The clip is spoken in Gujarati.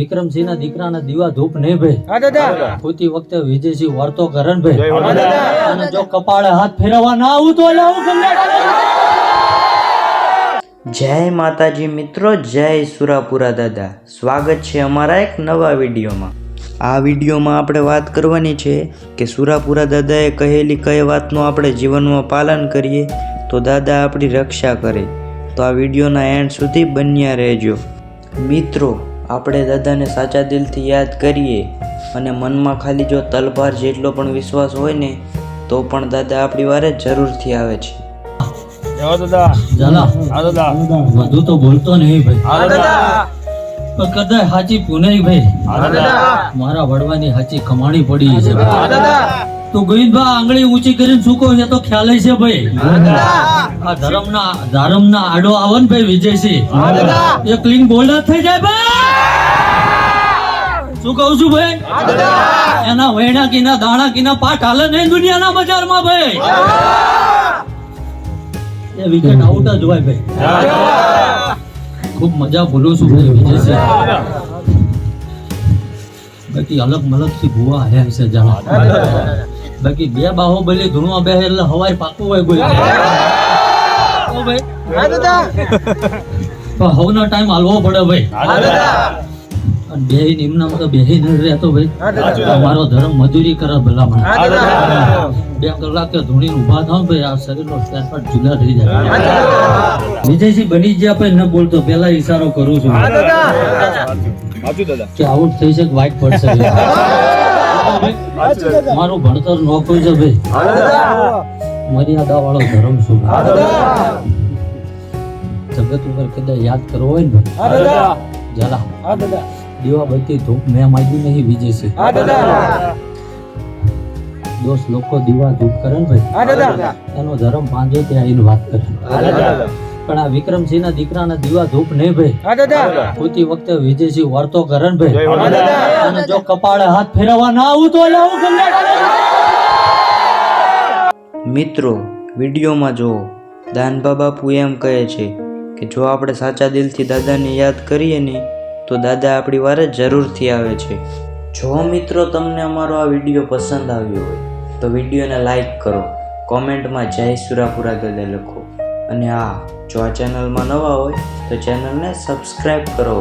વિક્રમસિંહ ના દીકરાના દીવા ધૂપ નહીં ભાઈ. હા વખતે વિજયસિંહ વર્તો કરણ ભાઈ. અને જો કપાળે હાથ ફેરવવા ના આવું તો જય માતાજી મિત્રો જય સુરાપુરા દાદા. સ્વાગત છે અમારા એક નવા વિડીયોમાં. આ વિડીયોમાં આપણે વાત કરવાની છે કે સુરાપુરા દાદાએ કહેલી કઈ વાતનું આપણે જીવનમાં પાલન કરીએ તો દાદા આપણી રક્ષા કરે. તો આ વિડીયોના એન્ડ સુધી બન્યા રહેજો. મિત્રો આપણે દાદાને સાચા દિલથી યાદ કરીએ અને મનમાં ખાલી જો તલભાર જેટલો પણ વિશ્વાસ હોય ને તો પણ દાદા આપણી વારે જરૂરથી આવે છે. વધુ તો બોલતો નહીં ભાઈ. કદાચ હાચી પુનાઈ ભાઈ. મારા વડવાની હાચી કમાણી પડી છે. તો ગોવિંદભા આંગળી ઊંચી કરીને સુકો છે? તો ખ્યાલ છે ભાઈ. આ ધર્મના ધર્મના આડો આવે ને ભાઈ વિજયસિંહ. એક લિંગ બોલ્ડ થઈ જાય ભાઈ. શું કહું છું ભાઈ? એના વૈણા કીના દાણા કીના પાઠ હાલે નહીં દુનિયાના બજારમાં ભાઈ. એ વિકેટ આઉટ જ હોય ભાઈ. ખૂબ મજા ભૂલું છું ભાઈ વિજયસિંહ. બાકી અલગ મલગથી ભૂવા આવ્યા છે જાણા. બાકી બે બાહુબલી ધૂણવા બે એટલે હવાય પાકું હોય કોઈ. ભાઈ હવનો ટાઈમ હાલવો પડે ભાઈ. અને બે નિમ્ન તો બે નહીં રહેતો ભાઈ. અમારો ધર્મ મજૂરી કરે ભલા બે કલાક કે ધૂણી ઊભા થાવ ભાઈ આ શરીરનો સ્ટેન્ડ જુદા થઈ જાય. વિજયસિંહ બની ગયા ભાઈ ન બોલતો. પેલા ઈશારો કરું છું. હા દાદા. હાચું દાદા. કે આઉટ થઈ છે કે વાઇટ પડશે મારું ભણતર નોકરું છે ભાઈ. મર્યાદા વાળો ધર્મ શું? જગત ઉપર કદાચ યાદ કરવો હોય ને ભાઈ. હા દાદા. જરા. હા દાદા દીવા બત્તી ધૂપ મેં માગ્યું નહીં બીજી છે. દોસ્ત લોકો દીવા ધૂપ કરે ને ભાઈ. એનો ધર્મ પાંજો ત્યાં આવીને વાત કરે. પણ આ વિક્રમસિંહ ના દીકરાના દીવા ધૂપ નહીં ભાઈ. હા વખતે વિજયસિંહ વર્તો કરે ને ભાઈ. અને જો કપાળે હાથ ફેરવવા ના આવું તો મિત્રો વિડીયોમાં જુઓ. દાનબા બાપુ એમ કહે છે કે જો આપણે સાચા દિલથી દાદાને યાદ કરીએ ને તો દાદા, આપણી વારે જરૂરથી આવે છે. જો મિત્રો તમને અમારો આ વીડિયો પસંદ આવ્યો હોય, તો વિડીયોને લાઈક કરો, કોમેન્ટમાં જય સુરાપુરા દાદા લખો. અને હા, જો આ ચેનલમાં નવા હોય, તો ચેનલને સબસ્ક્રાઈબ કરો.